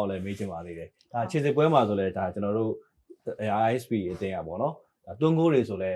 ကိုလည်းမေးချင်ပါသေးတယ်ဒါခြေစစ်ပွဲမှာဆိုလဲဒါကျွန်တော်တို့ ISP အတင်းอ่ะပေါ့နော်ဒါတွန်းကိုတွေဆိုလဲ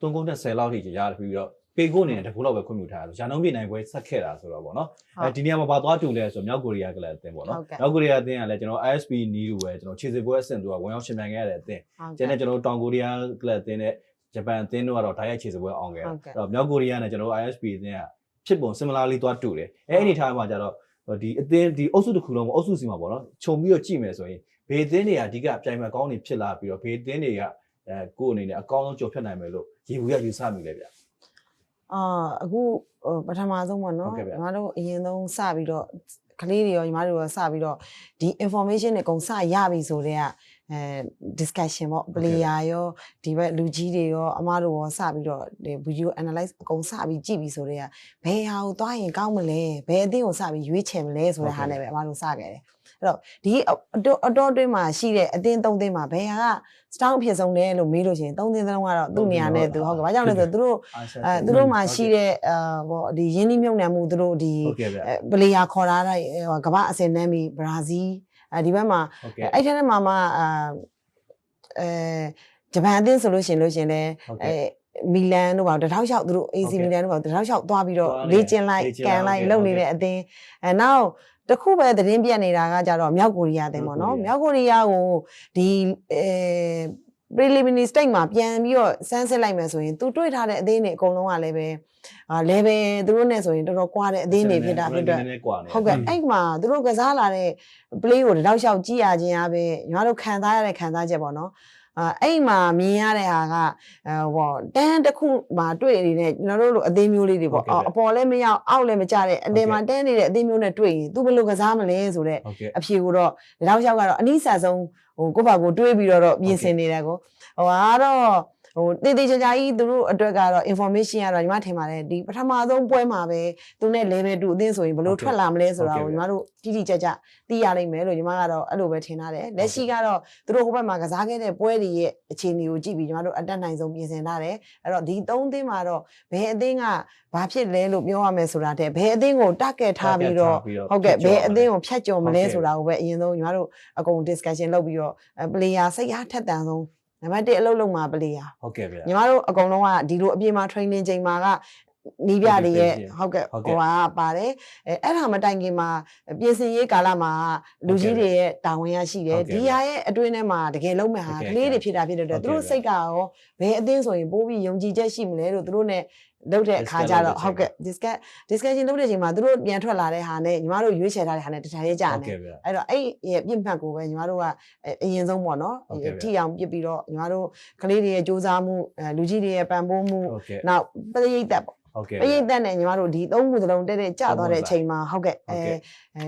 တွန်းကိုနဲ့10လောက်ထိကြာရတယ်ပြီးတော့ပေကိုအနေနဲ့တကူလောက်ပဲခွင့်ပြုထားတယ်ရာနှုန်းပြနိုင်ပွဲဆက်ခဲ့တာဆိုတော့ပေါ့နော်အဲဒီနေရာမှာပါသွားတူလဲဆိုတော့မြောက်ကိုရီးယားကလည်းအတင်းပေါ့နော်မြောက်ကိုရီးယားအတင်းကလည်းကျွန်တော် ISP နီးလူပဲကျွန်တော်ခြေစစ်ပွဲအဆင့်သူကဝင်ရောက်ရှင်မြန်ခဲ့ရတဲ့အတင်းကျန်တဲ့ကျွန်တော်တို့တောင်ကိုရီးယားကလပ်အသင်းနဲ့ဂျပန်အသင်းတို့ကတော့ဓာတ်ရိုက်ခြေစပွဲအောင်ခဲ့တယ်အဲ့တော့မြောက်ကိုရီးယားနဲ့ကျွန်တော်တို့ ISP အသင်းကဖြစ်ပုံ similarly သွားတူတယ်အဲ့အနေထားမှာကျတော့ ဒီအသင်းဒီအုပ်စုတစ်ခုလုံးအုပ်စုစီမှာပေါ့နော်ခြုံပြီးတော့ကြည့်မယ်ဆိုရင်ဘေးအသင်းတွေကအဓိကအပြိုင်မဲ့ကောင်းနေဖြစ်လာပြီးတော့ဘေးအသင်းတွေကအဲကိုယ့်အနေနဲ့အကောင်းဆုံးကြော်ဖြတ်နိုင်မယ်လို့ရေဘူးရယူဆမိလေဗျအာအခုဟိုပထမဆုံးပေါ့နော်ဟုတ်ကဲ့ဗျညီမတို့အရင်ဆုံးစပြီးတော့ ကလေးတွေရောညီမတို့ရောစပြီးတော့ဒီ information တွေအကုန်စရပြီဆိုတော့အဲ discussion ပေါ့ player ရောဒီဘက်လူကြီးတွေရောအမတို့ရောစပြီးတော့ဒီ video analyze အကုန်စပြီးကြည့်ပြီဆိုတော့ဘယ်ဟာကိုသွားရင်ကောင်းမလဲဘယ်အသင်းကိုစပြီးရွေးချယ်မလဲဆိုတဲ့ဟာနဲ့ပဲအမတို့စခဲ့တယ် အဲ့တော့ဒီအတော်အတော်အတွင်းမှာရှိတဲ့အသင်းသုံးသင်းမှာဘယ်ဟာက strong အဖြစ်ဆုံးလဲလို့မေးလို့ရှိရင်သုံးသင်းသလုံးကတော့သူ့နေရာနဲ့သူဟုတ်ကဲ့ဘာကြောင့်လဲဆိုတော့သူတို့အဲသူတို့မှာရှိတဲ့အာဟောဒီရင်းနှီးမြှုပ်နှံမှုသူတို့ဒီဟုတ်ကဲ့ဗျပလေယာခေါ်ထားတဲ့ဟိုကမ္ဘာအစင်နှမ်းပြီးဘရာဇီးအဲဒီဘက်မှာဟုတ်ကဲ့အဲ့ထက်မှာမှအာအဲဂျပန်အသင်းဆိုလို့ရှိရင်လို့ရှိရင်လည်းဟုတ်အဲကဲ့မီလန်တို့ပါတထောက်လျှောက်သူတို့ AC ဟုတ်ကဲ့မီလန်တို့ပါတထောက်လျှောက်သွားပြီးတော့သွားတယ်လေ့ကျင့်လိုက်လေ့ကျင့်ကန်လိုက်လိုက်လုပ်ဟုတ်နေကဲ့တဲ့အသင်းအဲနောက် တစ်ခုပဲသတင်းပြတ်နေတာကကြတော့မြောက်ကိုရီးယားအသင်းပေါ့နော်မြောက်မြောက်ကိုရီးယားကိုဒီအဲ preliminary stage မှာပြန်ပြီးတော့စမ်းစစ်လိုက်မယ်ဆိုရင်သူတွေ့ထားတဲ့အသင်းတွေအကုန်လုံးကလည်းပဲအာ level သူတို့နဲ့ဆိုရင်တော်တော်ကွာတဲ့အသင်းတွေဖြစ်တာဖြစ်တော့နည်းနည်းကွာနေဟုတ်ကဲ့အဲ့မှာသူတို့ကစားလာတဲ့ play ကိုတောက်လျှောက်ကြည့်ရခြင်းအပြင်ညီမတို့ခံစားရတဲ့ခံစားချက်ပေါ့နော် အာအဲ့မှာမြင်ရတဲ့ဟာကအဲဟောတန်းတစ်ခုမှာတွေ့နေတဲ့ကျွန်တော်တို့လိုအသေးမျိုးလေးတွေပေါ့အော်အပေါ်လည်းမရောက်အောက်လည်းမကျတဲ့အတင်မှာတန်းနေတဲ့အသေးမျိုးနဲ့တွေ့ရင်သူဘယ်လိုကစားမလဲဆိုတော့ဟုတ်ကဲ့အဖြေကိုတော့တောက်လျှောက်ကတော့အနည်းဆက်ဆုံးဟိုကိုယ့်ဘာကိုတွေးပြီးတော့တော့ပြင်ဆင်နေတယ်ကိုဟိုကတော့ ဟိုတေးသေးချာချာကြီးသူတို့အတွက်ကတော့ information ကတော့ညီမထင်ပါတယ်ဒီပထမဆုံးပွဲမှာပဲသူနဲ့ level 2အသင်းဆိုရင်ဘယ်လိုထွက်လာမလဲဆိုတာကိုညီမတို့တိတိကျကျသိရလိမ့်မယ်လို့ညီမကတော့အဲ့လိုပဲထင်ထားတယ်လက်ရှိကတော့သူတို့ဟိုဘက်မှာကစားခဲ့တဲ့ပွဲတွေရဲ့အခြေအနေကိုကြည့်ပြီးညီမတို့အတက်နိုင်ဆုံးပြင်ဆင်ထားတယ်အဲ့တော့ဒီသုံးသင်းမှာတော့ဘယ်အသင်းကဘာဖြစ်လဲလို့ပြောရမယ်ဆိုတာတဲ့ဘယ်အသင်းကို target ထားပြီးတော့ဟုတ်ကဲ့ဘယ်အသင်းကိုဖြတ်ကျော်မလဲဆိုတာကိုပဲအရင်ဆုံးညီမတို့အကုန် discussion လုပ်ပြီးတော့အဲ player စိတ်အားထက်သန်ဆုံး နံပါတ်1အလုပ်လုပ်မှာ player ဟုတ်ကဲ့ဗျညီမတို့အကုန်လုံးကဒီလိုအပြင်မှာ training ချိန်မှာကနီးပြတွေရဲ့ဟုတ်ကဲ့ဟုတ်ဟိုကဲ့ဟာပါတယ်အဲအဲ့ဒါမတိုင်ခင်မှာပြင်ဆင်ရေးကာလမှာလူကြီးတွေရဲ့တာဝန်ရရှိတယ်ဟုတ်ကဲ့ဒီဟာရဲ့အတွင်းထဲမှာတကယ်လုံးမဲ့ဟာဟုတ်ကဲ့ကလေးတွေဖြစ်တာဖြစ်တဲ့အတွက်ဟုတ်ကဲ့သူတို့စိတ်ကရောဘယ်အသင်းဆိုရင်ပိုးပြီးယုံကြည်ချက်ရှိမလဲလို့သူတို့ ਨੇ လုပ်တဲ့အခါကျတော့ Discuss ဟုတ်ကဲ့ discuss discussion လုပ်တဲ့အချိန်မှာသူတို့ပြန်ထွက်လာတဲ့ဟာနဲ့ညီမတို့ရွေးချယ်ထားတဲ့ဟာနဲ့တစ်ထပ်ရေးကြဟုတ်နေကဲ့ဗျအဲ့တော့အဲ့ရဲ့ပြစ်မှတ်ကိုပဲညီမတို့ကအရင်ဆုံးပေါ့နော်ဟုတ်ကဲ့ဗျထိအောင်ပြစ်ပြီးတော့ညီမတို့ကလေးတွေရဲ့စူးစမ်းမှုအဲလူကြီးတွေရဲ့ပံ့ပိုးမှုဟုတ်ကဲ့နောက်ပရိသတ်ပေါ့ဟုတ်ကဲ့ပရိသတ်နဲ့ညီမတို့ဒီသုံးခုစလုံးတက်တက်ကြသွားတဲ့အချိန်မှာဟုတ်ကဲ့ဟုတ်အဲကဲ့အဲ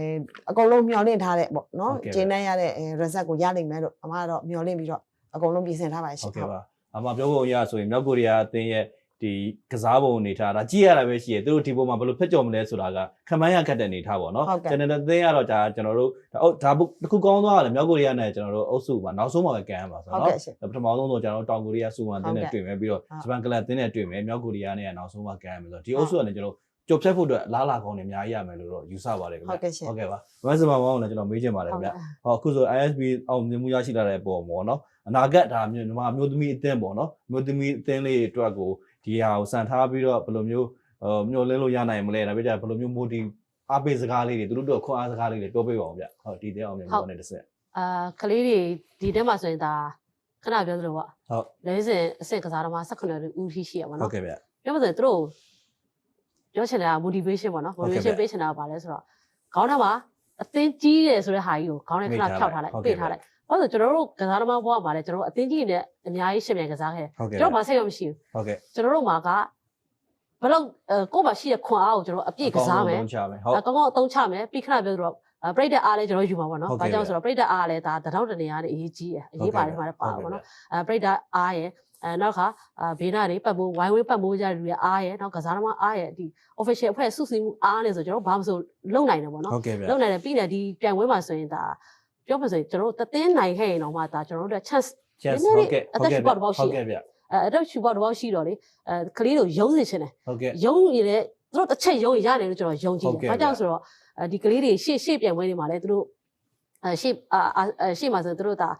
အကုန်လုံးမျှော်လင့်ထားတဲ့ပေါ့နော်ဟုတ်ကဲ့ဗျဂျင်းနဲ့ရတဲ့အဲ result ကိုရနိုင်မယ်လို့အမကတော့မျှော်လင့်ပြီးတော့အကုန်လုံးပြင်ဆင်ထားပါရှဟုင်တ်ကဲ့ပါအမပြောဖို့ရဆိုရင်မြောက်ကိုရီးယားအသင်းရဲ့ ဒီကစားပုံအနေထားဒါကြည့်ရတာပဲရှိရသူတို့ဒီပုံမှာဘယ်လိုဖက်ကြော်မလဲဆိုတာကခံမှန်းရခက်တဲ့အနေထားပေါ့နော်ကျွန်တော်အသင်းကတော့ဒါကျွန်တော်တို့ဒါဒါတခုကောင်းသွားတယ်မြောက်ကိုရီးယားနဲ့ကျွန်တော်တို့အုပ်စုမှာနောက်ဆုံးမှာပဲကန်ရမှာဆိုဟုတ်တော့ကဲ့ရှင်ပထမဆုံးတော့ကျွန်တော်တို့တောင်ကိုရီးယားစူဝမ်အသင်းနဲ့ဟုတ်ကဲ့တွေ့မယ်ပြီးတော့ဟုတ်ဂျပန်ကလပ်အသင်းနဲ့တွေ့မယ်မြောက်ကိုရီးယားနဲ့ကနောက်ဆုံးမှာကန်ရမယ်ဆိုတော့ဒီအုပ်စုကလည်းကျွန်တော်ကြိုဖြတ်ဖို့အတွက်လားလာကောင်းနေအများကြီးရမယ်လို့တော့ယူဆပါတယ်ခင်ဗျဟုတ်ကဲ့ရှင်ဟုတ်ကဲ့ပါမဆမမောင်းလည်းကျွန်တော်မေးချင်ပါတယ်ခင်ဗျဟောအခုဆို ISB အောင်မြင်မှုရရှိလာတဲ့ပုံပေါ့နော်အနာဂတ်ဒါမျိုးညီမအမျိုးသမီးအသင်းပေါ့နော်အမျိုးသမီးအသင်းလေးတွေအတွက်ကို ဒီဟာကိုစံထားပြီးတော့ဘယ်လိုမျိုးဟိုမျိုးလင်းလို့ရနိုင်မလဲဒါပြကြဘယ်လိုမျိုး motiv အားပေးစကားလေးတွေသူတို့တို့ခွန်အားစကားလေးတွေပြောပေးပါအောင်ဗျဟုတ်ဒီတဲ့အောင်မြင်မှုနဲ့တစ်ဆက်အာကလေးတွေဒီတက်မှာဆိုရင်ဒါခဏပြောသလိုပေါ့ဟုတ်လဲစဉ်အဆင့်ကစားသမား18ဦးထိရှိရပါဟုတ်တော့ကဲ့ဗျပြောမှဆိုရင်သူတို့ပြောချင်တာ motivation ပေါ့နော်ဟုတ်ကဲ့ motivation ဗျပေးချင်တာကဘာလဲဆိုတော့ခေါင်းထဲမှာအသင်းကြီးတယ်ဆိုတဲ့ဟာကြီးကိုခေါင်းထဲခဏဖြောက်ထားလိုက်ဟုတ်ကဲ့ပေးထားလိုက် ဘာလို့လဲဆိုတော့ကျွန်တော်တို့ကစားသမားဘဝမှာလည်းကျွန်တော်တို့အသင်းကြီးနဲ့အများကြီးရှင်းပြကစားခဲ့တယ်ဟုတ်ကဲ့ကျွန်တော်ဘာစိတ်ရမရှိဘူးဟုတ်ကဲ့ကျွန်တော်တို့မှာကဘယ်လောက်အဲကိုယ့်မှာရှိတဲ့ခွန်အားကိုကျွန်တော်အပြည့်ကစားမယ်ချမယ်ဟုတ်အကောင်းကောင်းအသုံးချမယ်ပြီးခဏပြောသလိုအပရိသတ်အားလည်းကျွန်တော်ယူမှာပေါ့နော်ဟုတ်။ဘာကဲ့ကြောင့်ဆိုတော့ပရိသတ်အားလည်းဒါတထောက်တနေအားနဲ့အရေးကြီးတယ်။အရေးပါတယ်မှာလည်းပါပါပေါ့နော်။အဲပရိသတ်အားရဲ့အဲနောက်ခါအဘေးနာတွေပတ်ဖို့ဝိုင်းဝန်းပတ်ဖို့ကြတဲ့လူတွေအားရဲ့နောက်ကစားသမားအားရဲ့ဒီ official အဖွဲ့စုစည်းမှုအားနဲ့ဆိုကျွန်တော်ဘာမှမဆိုလုံနိုင်တယ်ပေါ့နော်ဟုတ်ကဲ့ဗျ။လုံနိုင်တယ်ပြီးတယ်ဒီပြိုင်ပွဲမှာဆိုရင်ဒါ ပြောမှဆိုရင်ကျွန်တော်တို့တသင်းနိုင်ခဲ့ရင်တော့မှဒါကျွန်တော်တို့ chance Yes နည်းနည်းဟုတ်ကဲ့အသက်ရှူပေါက်တစ်ပေါက်ရှိဟုတ်ကဲ့ဗျအဲအဲ့တော့ရှူပေါက်တစ်ပေါက်ရှိတော့လေအဲကလေးတို့ရုံးစေချင်တယ်ဟုတ်ကဲ့ရုံးရည်လေသူတို့တစ်ချက်ရုံးရရတယ်လို့ကျွန်တော်ယုံကြည်ဟုတ်ကဲ့တယ်။ဘာကြောင့်ဆိုတော့အဲဒီကလေးတွေရှေ့ရှေ့ပြန်ပွဲတွေမှာလည်းသူတို့အဲရှေ့အာအာအဲရှေ့မှာဆိုသူတို့ဒါ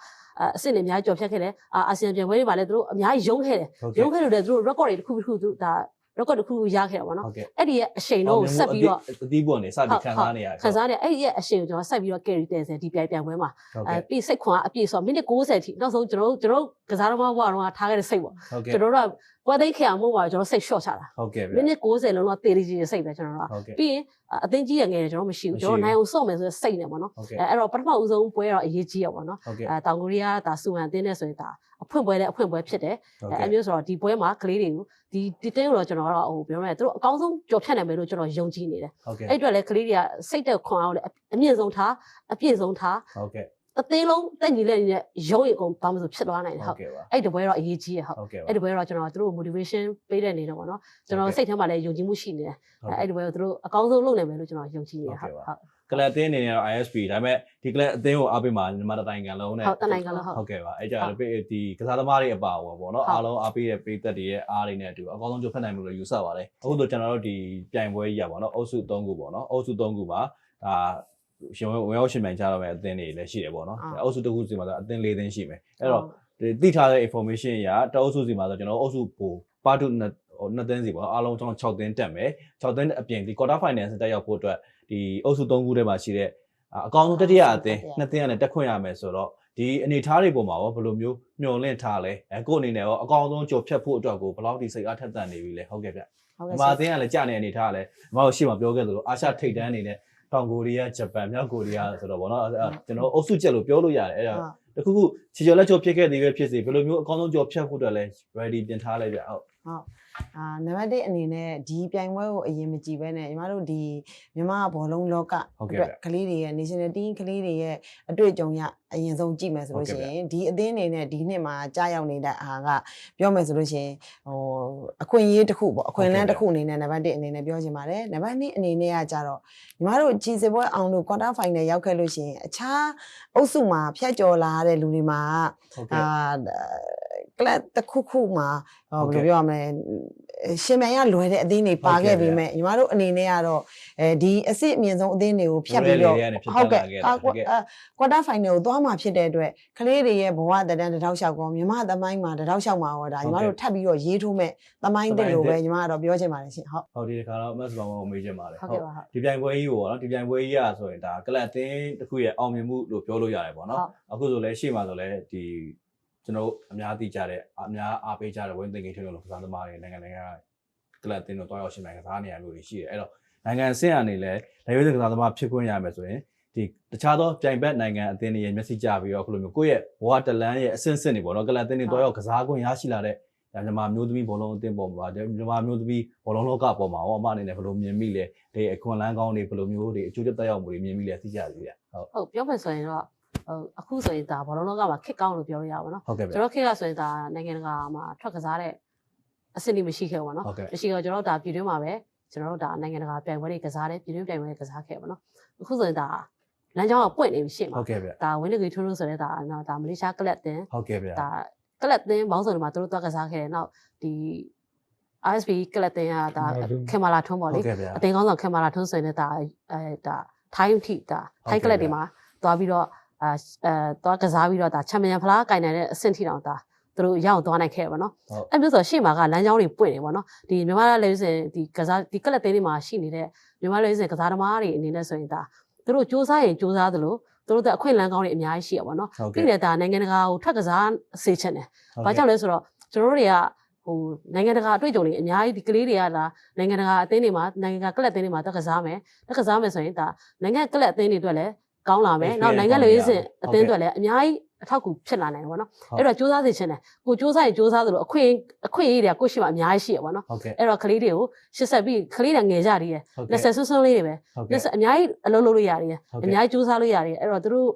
အအစ်စ်တွေအများကြီးကြော်ဖြတ်ခဲ့တယ်အာအာဆီယံပြန်ပွဲတွေမှာလည်းသူတို့အများကြီးရုံးခဲ့တယ်ဟုတ်ရုံးကဲ့ခဲ့လို့လည်းသူတို့ record တွေတစ်ခုတစ်ခုသူတို့ဒါ record တစ်ခုခုရခဲ့တာပေါ့နော်ဟုတ်ကဲ့အဲ့ဒီရဲ့အချိန်တော့ဆက်ပြီးတော့အတီးပေါ်နေစပြီးခံစားနေရခန်းစားနေအဲ့ဒီရဲ့အချိန်ကိုကျွန်တော်ဆက်ပြီးတော့ carry တယ်ဆိုဒီပြိုင်ပြိုင်ပွဲမှာဟုတ်အဲကဲ့ပြီးစိတ်ခွန်အားအပြည့်ဆိုမိနစ်60ထိနောက်ဆုံးကျွန်တော်တို့ကျွန်တော်တို့ကစားသမားဘဝတော့ထားခဲ့တဲ့စိတ်ပေါ့ဟုတ်ကဲ့ကျွန်တော်တို့က ပွဲသိမ်းခေအောင်မဟုတ်ပါဘူးကျွန်တော်စိတ် short ချတာဟုတ်ကဲ့ဗျမိနစ်60လုံးတော့တေးလေးကြီးစိတ်ပဲကျွန်တော်တို့ကဟုတ်ကဲ့ပြီးရင်အသင်းကြီးရငယ်တယ်ကျွန်တော်မရှိဘူးကျွန်တော်နိုင်အောင်စော့မယ်ဆိုတဲ့စိတ်နဲ့ပေါ့နော်ဟုတ်ကဲ့အဲအဲ့တော့ပထမဦးဆုံးပွဲတော့အရေးကြီးရပါတော့ဟုတ်ကဲ့အဲတောင်ကိုရီးယားဒါစူဟန်အသင်းနဲ့ဆိုရင်ဒါအဖွင့်ပွဲနဲ့အဖွင့်ပွဲဖြစ်တယ်ဟုတ်အဲကဲ့အမျိုးဆိုတော့ဒီပွဲမှာကလေးတွေကိုဒီဒီတင်းကိုတော့ကျွန်တော်ကတော့ဟိုပြောမယ်သူတို့အကောင်းဆုံးကြော်ဖြတ်နိုင်မယ်လို့ကျွန်တော်ယုံကြည်နေတယ်ဟုတ်ကဲ့အဲ့အတွက်လည်းကလေးတွေကစိတ်တက်ခွန်အောင်လည်းအမြင့်ဆုံးထားအပြည့်ဆုံးထားဟုတ်ကဲ့ အသေးလုံးတက်ညီလက်ညီနဲ့ရုံးရအကုန်ဘာမှမဆိုဖြစ်သွားနိုင်တယ်ဟုဟုတ်တ်ကဲ့ပါအဲ့ဒီပွဲတော့အရေးကြီးရဟုတ်ဟုတ်ကဲ့ပါအဲ့ဒီပွဲတော့ကျွန်တော်တို့ motivation ပေးတဲ့အနေနဲ့ပေါ့နော်ကျွန်တော်စိတ်ထဲမှာလည်းယုံကြည်မှုရှိနေတယ်ဟုတ်အဲ့ကဲ့ဒီပွဲကိုသူတို့အကောင်းဆုံးလုပ်နိုင်မယ်လို့ကျွန်တော်ယုံကြည်နေတယ်ဟုဟုတ်တ်ကဲ့ဟုတ်ပါကလပ်အသင်းအနေနဲ့တော့ ISP ဒါပေမဲ့ဒီကလပ်အသင်းကိုအားပေးမှာမြန်မာတိုင်းနိုင်ငံလုံးနဲ့ဟုတ်တနိုင်ငံလုံးဟုတ်ဟုတ်ကဲ့ပါအဲ့ကြဟုတ်တော့ဒီကစားသမားတွေအပါအဝင်ပေါ့နော်ဟုတ်အားလုံးအားပေးတဲ့ပေးသက်တွေရဲ့အားတွေနဲ့အတူအကောင်းဆုံးကြိုးဖက်နိုင်မှုလို့ယူဆပါတယ်အခုဆိုကျွန်တော်တို့ဒီပြိုင်ပွဲကြီးရပါတော့အုပ်စု3ခုပေါ့နော်အုပ်စု3ခုမှာဒါ ရှင်ဝင်ဝင်ရောက်ရှင်ပြိုင်ကြတော့မယ့်အသင်းတွေလည်းရှိတယ်ပေါ့နော်ဟုတ်အုပ်စုတစ်ခုစီမှာဆိုအသင်း၄သင်းရှိမယ်အဲ့တော့ဒီသိထားတဲ့ information အရတအုပ်စုစီမှာဆိုကျွန်တော်တို့အုပ်စုပိုပါတုနှစ်ဟိုနှစ်သင်းစီပေါ့အားလုံးကျွန်တော်6သင်းတက်မယ်6သင်းအပြင်ဒီ quarter final တက်ရောက်ဖို့အတွက်ဒီအုပ်စု3ခုထဲမှာရှိတဲ့အအကောင်းဆုံးတတိယအသင်းနှစ်သင်းကလည်းတက်ခွင့်ရမယ်ဆိုတော့ဒီအနေထားတွေပုံမှာရောဘယ်လိုမျိုးမျှော်လင့်ထားလဲအဲကို့အနေနဲ့ရောအကောင်းဆုံးကြော်ဖြတ်ဖို့အတွက်ကိုဘယ်လောက်ထိစိတ်အားထက်သန်နေပြီလဲဟုတ်ကဲ့ဗျဟုတ်ဒီကဲ့မှာဆရာအသင်းကလည်းကြာနေအနေထားကလည်းဒီမှာရှေ့မှာပြောခဲ့သလိုအာရှထိပ်တန်းအနေနဲ့ တောင်ကိုရီးယားဂျပန်မြောက်ကိုရီးယားဆိုတော့ဗောနော်အဲ့ဒါကျွန်တော်အုပ်စုချက်လို့ပြောလို့ရတယ်အဲ့ဒါဟုတ်တခုခုချီကျော်လက်ကျော်ဖြစ်ခဲ့သေးပဲဖြစ်စေဘယ်လိုမျိုးအကောင်းဆုံးကြော်ဖြတ်ဖို့အတွက်လဲ ready ပြင်ထားလိုက်ပြဟုတ် အာနံပါတ်1အနေနဲ့ဒီပြိုင်ပွဲကိုအရင်မကြည့်ဘဲနဲ့ညီမတို့ဒီမြန်မာဘောလုံးလောကဟုတ်ကဲ့အတွက်ကလေးတွေရဲ့ national team ကလေးတွေရဲ့အတွေ့အကြုံရအရင်ဆုံးကြည့်မယ်ဆိုလို့ဟုတ်ရှိကဲ့ဗျရင်ဒီအသင်းအနေနဲ့ဒီနှစ်မှာကြားရောက်နေတဲ့အားကပြောမယ်ဆိုလို့ရှိရင်ဟိုအခွင့်အရေးတစ်ခုပေါ့အခွင့်အလမ်းတစ်ခုအနေနဲ့နံပါတ်1အနေနဲ့ပြောချင်ပါတယ်နံပါတ်2အနေနဲ့ကကြတော့ညီမတို့ခြေစစ်ပွဲအောင်လို့ quarter final ရောက်ခဲ့လို့ရှိရင်အခြားအုပ်စုမှာဖျက်ကျော်လာတဲ့လူတွေမှာဟုတ်အာ ကဲ့ကလပ်တစ်ခုခုမှာဟောဟုတ်ဘယ်ကဲ့လိုပြောရမလဲရှင်မြန်ရလွယ်တဲ့အသင်းတွေပါဟုတ်ကဲ့ခဲ့ပေဗျာမဲ့ညီမတို့အနေနဲ့ကတော့အဲဒီအစ်စ်အမြင့်ဆုံးအသင်းတွေကိုဖျက်ပြီးတော့လွယ်လေကနေဖြတ်တက်လာခဲ့တာဟုတ်ကဲ့ကွာတာဖိုင်နယ်ကိုသွားမှာဖြစ်တဲ့အတွက်ကလေးတွေရဲ့ဘဝတန်းတစ်ထောက်လျှောက်ကောမြမသမိုင်းမှာတစ်ထောက်လျှောက်မှာတော့ဒါညီမတို့ထပ်ပြီးတော့ရေးထိုးမဲ့သမိုင်းတစ်လို့ပဲညီမကတော့ပြောချင်ပါတယ်ရှင်ဟုတ်ဟုတ်ဒီတစ်ခါတော့ mass ဘောင်ကိုမေးချင်ပါတယ်ဟုတ်ကဲ့ပါဟုတ်ဒီပြိုင်ပွဲကြီးကိုပေါ့နော်ဒီပြိုင်ပွဲကြီးရဆိုရင်ဒါကလပ်အသင်းတစ်ခုရဲ့အောင်မြင်မှုလို့ပြောလို့ရတယ်ပေါ့နော်အခုဆိုလဲရှေ့မှာဆိုလဲဒီ ကျွန်တော်တို့အများသိကြတဲ့အများအားပေးကြတဲ့ဝင်းသင်္ကေထွန်းလို့ကစားသမားတွေနိုင်ငံနိုင်ငံကကလပ်အသင်းတို့တွားရောက်ရှင်နိုင်ငံကစားနေရမျိုးတွေရှိတယ်အဲ့တော့နိုင်ငံအဆင့်အနေနဲ့လက်ရွေးစင်ကစားသမားဖြစ်ခွင့်ရမယ်ဆိုရင်ဒီတခြားသောပြိုင်ဘက်နိုင်ငံအသင်းတွေရဲ့မျက်စိကျပြီးတော့အခုလိုမျိုးကိုယ့်ရဲ့ဘဝတလန်းရဲ့အဆင့်ဆင့်တွေပေါ့နော်ကလပ်အသင်းတွေတွားရောက်ကစားခွင့်ရရှိလာတဲ့မြန်မာမျိုးသမီးဘောလုံးအသင်းပေါ်မှာမြန်မာမျိုးသမီးဘောလုံးလောကပေါ်မှာဟောအမအနေနဲ့ဘယ်လိုမြင်မိလဲဒီအခွန်လန်းကောင်းတွေဘယ်လိုမျိုးတွေအကျိုးသက်ရောက်မှုတွေမြင်မိလဲသိကြသေးတယ်ဟုတ်ဟုတ်ပြောမယ်ဆိုရင်တော့ ဟိုအခုဆိုရင်ဒါဘောလုံးလောကမှာခစ်ကောင်းလို့ပြောလို့ရပါတော့ဟုတ်ကဲ့ဗျကျွန်တော်ခေတ်ကဆိုရင်ဒါနိုင်ငံတကာမှာထွက်ကစားတဲ့အဆင့်လေးမရှိခဲ့ဘူးပေါ့နော်ဟုတ်ကဲ့မရှိတော့ကျွန်တော်တို့ဒါပြည်တွင်းမှာပဲကျွန်တော်တို့ဒါနိုင်ငံတကာပြိုင်ပွဲတွေကစားတယ်ပြည်တွင်းပြိုင်ပွဲတွေကစားခဲ့ပါတော့အခုဆိုရင်ဒါလမ်းကြောင်းကပွင့်နေပြီရှေ့မှာဟုတ်ကဲ့ဗျဒါဝင်းလီထွန်းလို့ဆိုတဲ့ဒါနော်ဒါမလေးရှားကလပ်တင်ဟုတ်ကဲ့ဗျာဒါကလပ်တင်ဘောင်းစုံတွေမှာသူတို့တွက်ကစားခဲ့တယ်နောက်ဒီ ISB ကလပ်တင်ကဒါခင်မာလာထွန်းပေါ့ဟုလေတ်ကဲ့ဗျာအတင်ကောင်းဆောင်ခင်မာလာထွန်းဆိုရင်လည်းဒါအဲဒါထိုင်းထိဒါထိုင်းကလပ်တွေမှာသွားပြီးတော့ အဲအဲသွားကစားပြီးတော့ဒါချန်ပီယံဖလားကင်နိုင်တဲ့အဆင့်ထိတောင်ဒါသူတို့ရအောင်သွားနိုင်ခဲ့တယ်ပေါ့နော်ဟုတ်အဲ့မျိုးဆိုရှေ့မှာကလမ်းကြောင်းတွေပွင့်နေပေါ့နော်ဒီမြန်မာလည်းစင်ဒီကစားဒီကလပ်သေးတွေမှာရှိနေတဲ့မြန်မာလည်းစင်ကစားသမားတွေအနေနဲ့ဆိုရင်ဒါသူတို့စူးစမ်းရင်စူးစမ်းသလိုသူတို့တဲ့အခွင့်အလမ်းကောင်းတွေအများကြီးရှိရပါတော့နော်ဟုတ်ပြီးကဲ့တယ်ဒါနိုင်ငံတကာကိုထွက်ကစားစေချင်တယ်။ဘာကြောင့်လဲဆိုတော့ကျွန်တော်တို့တွေကဟိုနိုင်ငံတကာအတွေ့အကြုံတွေအများကြီးဒီကလေးတွေကလာနိုင်ငံတကာအသင်းတွေမှာနိုင်ငံတကာကလပ်အသင်းတွေမှာတက်ကစားမယ်။တက်ကစားမယ်ဆိုရင်ဒါနိုင်ငံကလပ်အသင်းတွေအတွက်လည်း ကောင်းလာမယ်။နောက်နိုင်ငံလေရေးစဉ်အသင်းအတွက်လည်းအများကြီးအထောက်အကူဖြစ်လာနိုင်တယ်ပေါ့နော်။အဲ့တော့စူးစမ်းစေချင်တယ်။ကိုစူးစမ်းရင်စူးစမ်းသလိုအခွင့်အခွင့်အရေးတွေကကိုယ့်ရှိမှအများကြီးရှိရပါတော့ဟုတ်ကဲ့။အဲ့တော့ကလေးတွေကိုရှစ်ဆက်ပြီးကလေးတွေငယ်ကြသေးတယ်ဟုတ်။လက်ကဲ့ဆက်ဆွဆွလေးတွေပဲဟုတ်။လကဲ့က်ဆက်အများကြီးအလုပ်လုပ်လို့ရတယ်ဟုတ်အကဲ့များကြီးစူးစမ်းလို့ရတယ်အဲ့တော့သူတို့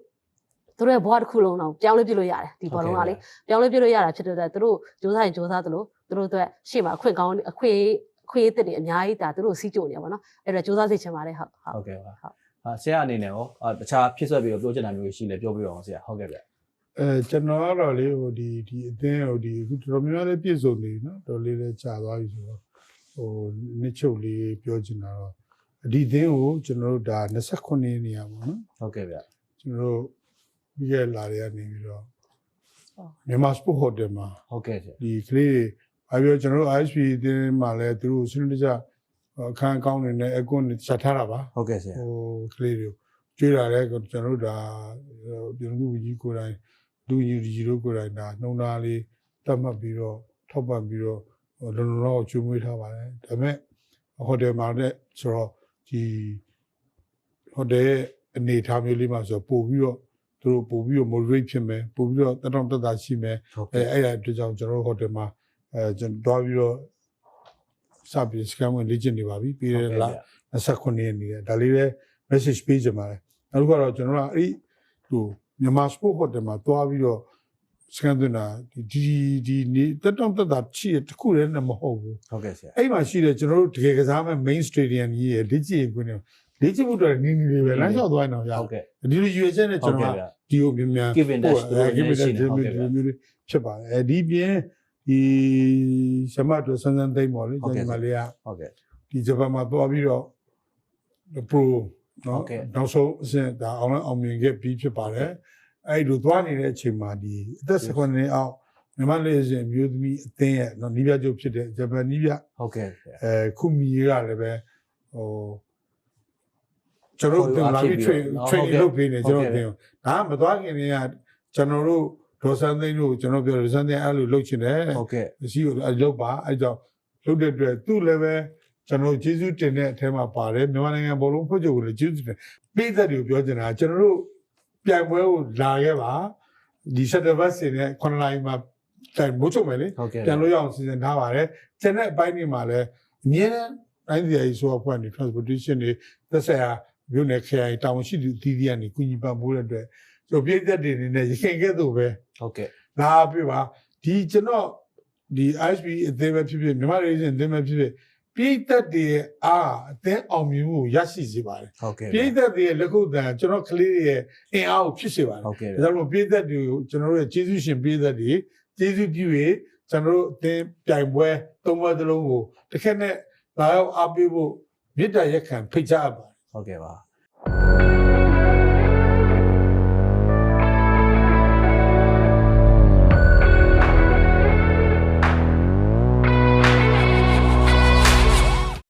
သူတို့ရဲ့ဘဝတစ်ခုလုံးတော့ပြောင်းလဲပြလို့ရတယ်ဒီဘောလုံးကလေပြောင်းလဲပြလို့ရတာဖြစ်တဲ့အတွက်သူတို့စူးစမ်းရင်စူးစမ်းသလိုသူတို့အတွက်ရှေ့မှာအခွင့်ကောင်းအခွင့်အခွင့်အသစ်တွေအများကြီးဒါသူတို့စီးကြုံနေပါတော့အဲ့တော့စူးစမ်းစေချင်ပါတယ်ဟုတ်ဟုတ်ဟုတ်ကဲ့ပါဟုတ် ဟာဆရာအနေနဲ့ရောအာတခြားဖြစ်ဆက်ပြီးတော့ပြောချင်တာမျိုးရှိလဲပြောပြပါအောင်ဆရာဟုတ်ကဲ့ဗျအဲကျွန်တော်ကတော့လေဟိုဒီဒီအသင်းဟိုဒီအခုတော်တော်များများလေးပြည့်စုံနေပြီနော်တော်လေးလေးကြာသွားပြီဆိုတော့ဟိုနှစ်ချုပ်လေးပြောချင်တာတော့ဒီအသင်းကိုကျွန်တော်တို့ဒါ29နေရပါတော့နော်ဟုတ်ကဲ့ဗျကျကျွန်တော်တို့ပြီးခဲ့လာတွေကနေပြီးတော့မြန်မာစပို့ဟိုတယ်မှာဟုတ်ကဲ့ဆရာဒီကလေးတွေဘာပြောကျွန်တော်တို့ ISP အတင်းမှာလည်းသူတို့စနစ်တကျအ ခန်းအကောင်းနေနဲ့အကွန်းချက်ထားတာပါဟုတ်ကဲ့ဆရာဟိုကလေးတွေကျွေးလာတဲ့ကျွန်တော်တို့ဒါပြည်သူ့ကြီးကိုယ်တိုင်လူကြီးကြီးတို့ကိုယ်တိုင်ဒါနှုံသားလေးတတ်မှတ်ပြီးတော့ထောက်ပံ့ပြီးတော့လုံလုံလောက်ကျွေးမွေးထားပါတယ်ဒါပေမဲ့ဟိုတယ်မှာတဲ့ဆိုတော့ဒီဟိုတယ်အနေထားမျိုးလေးမှာဆိုပို့ပြီးတော့သူတို့ပို့ပြီးတော့ moderate ဖြစ်မယ်ပို့ပြီးတော့တတောင့်တတရှိမယ်ဟုတ်အဲကဲ့အဲ့ဒါအတွက်ကြောင့်ကျွန်တော်တို့ဟိုတယ်မှာအဲကျွန်တော်တွားပြီးတော့ စပြီးစကန်ဝင်လေ့ကျင့်နေပါပြီပြီးရလား29ရက်နေတယ်ဒါလေးပဲ message ပေးကြပါလေနောက်တစ်ခုကတော့ကျွန်တော်ကအဲ့ဒီဟိုမြန်မာစပို့ဟိုတယ်မှာတွားပြီးတော့စကန်သွင်းတာဒီဒီဒီနေတက်တောင့်တက်တာချီတခုလည်းမဟုတ်ဘူးဟုတ်ကဲ့ဆရာအဲ့မှာရှိတယ်ကျွန်တော်တို့တကယ်ကစားမဲ့ main stadium ကြီးရဲ့လေ့ကျင့်ခွင့်တွေလေ့ကျင့်မှုတော့နင်းနေလေးပဲလမ်းလျှောက်သွားရင်တော့ရဟုတ်ကဲ့ဒီလိုရွေချက်နဲ့ဟုကျွန်တ်တော်ကဲ့ကဗျဒီကိုမြန်မြန် Give and dash ပို့တို့အဲ give and ရှိ dash နေဟုတ်ကဲ့ဗျမျိုးမျိုးဖြစ်ပါတယ်အဲဒီပြင် ဒီရှမတ်တို့စန်းစန်းသိမ့်ပါလေဟုတ်ကဲ့ကျွန်တော်လေးကဟုတ်ကဲ့ဒီဂျပန်မှာသွားပြီးတော့ pro ဟုနော်တ်ကဲ့နောက်ဆုံးအဆင့်ဒါအောင်လည်းအောင်မြင်ခဲ့ပြီးဖြစ်ပါတယ်အဲ့ဒီလိုသွားနေတဲ့အချိန်မှာဒီအသက်16နှစ်အောက်မြန်မာလေးအစဉ်မျိုးသမီးအသင်းရဲ့နော်နီးပြချုပ်ဖြစ်တဲ့ဂျပန်နီးပြဟုတ်ကဲ့ဆရာအဲခုမီရလည်းပဲဟိုကျွန်တော်တို့တင်လာပြီး train training လုပ်ပေးနေကျွန်တော်တင်ဒါကမသွားခင်တည်းကကျွန်တော်တို့ ဒေါ်စန်းသိန်းတို့ကျွန်တော်ပြောဒေါ်စန်းသိန်းအဲ့လိုလုပ်ချင်တယ်ဟုတ်ကဲ့ရှိကိုအဲ့လုပ်ပါအဲ့ကြောင့်လုပ်တဲ့အတွက်သူ့လည်းပဲကျွန်တော်ကျေးဇူးတင်တဲ့အထဲမှာပါတယ်မြန်မာနိုင်ငံဘောလုံးဖွဲ့ချုပ်ကိုလည်းကျေးဇူးတင်ပြည်သက်တွေကိုပြောချင်တာကျွန်တော်တို့ပြိုင်ပွဲကိုလာခဲ့ပါဒီစက်တဘတ်စင်နဲ့ခွန်လိုင်းမှာတိုင်မိုးချုပ်မယ်လေဟုတ်ကဲ့ပြန်လို့ရအောင်စီစဉ်ထားပါတယ်ကျန်တဲ့အပိုင်းတွေမှာလည်းအမြဲတမ်းတိုင်းပြည်ရေးဆိုအဖွဲ့နေ transportation တွေသက်ဆိုင်ရာမြို့နယ်ခရိုင်တာဝန်ရှိသူအသီးသီးကနေကုညီပံ့ပိုးတဲ့အတွက် ကျွန်တော်ပြည်သက်တွေအနေနဲ့ရခိုင်ကဲ့သို့ပဲဟုတ်ကဲ့လာပြပါဒီကျွန်တော်ဒီ ISP အသေးပဲဖြစ်ဖြစ်မြန်မာရေးစဉ်အသေးပဲဖြစ်ဖြစ်ပြည်သက်တွေရဲ့အားအသင်းအောင်မြင်မှုကိုရရှိစေပါတယ်ဟုတ်ကဲ့ပြည်သက်တွေရဲ့လက်ခုပ်တန်ကျွန်တော်ကလေးတွေရဲ့အင်အားကိုဖြစ်စေပါတယ်ဟုတ်ကဲ့ဒါကြောင့်မို့ပြည်သက်တွေကိုကျွန်တော်တို့ရဲ့ကျေးဇူးရှင်ပြည်သက်တွေကျေးဇူးပြု၍ကျွန်တော်တို့အသင်းပြိုင်ပွဲသုံးပွဲတစ်လုံးကိုတစ်ခက်နဲ့လာရောက်အားပေးဖို့မေတ္တာရက်ခံဖိတ်ကြားအပ်ပါတယ်ဟုတ်ကဲ့ပါ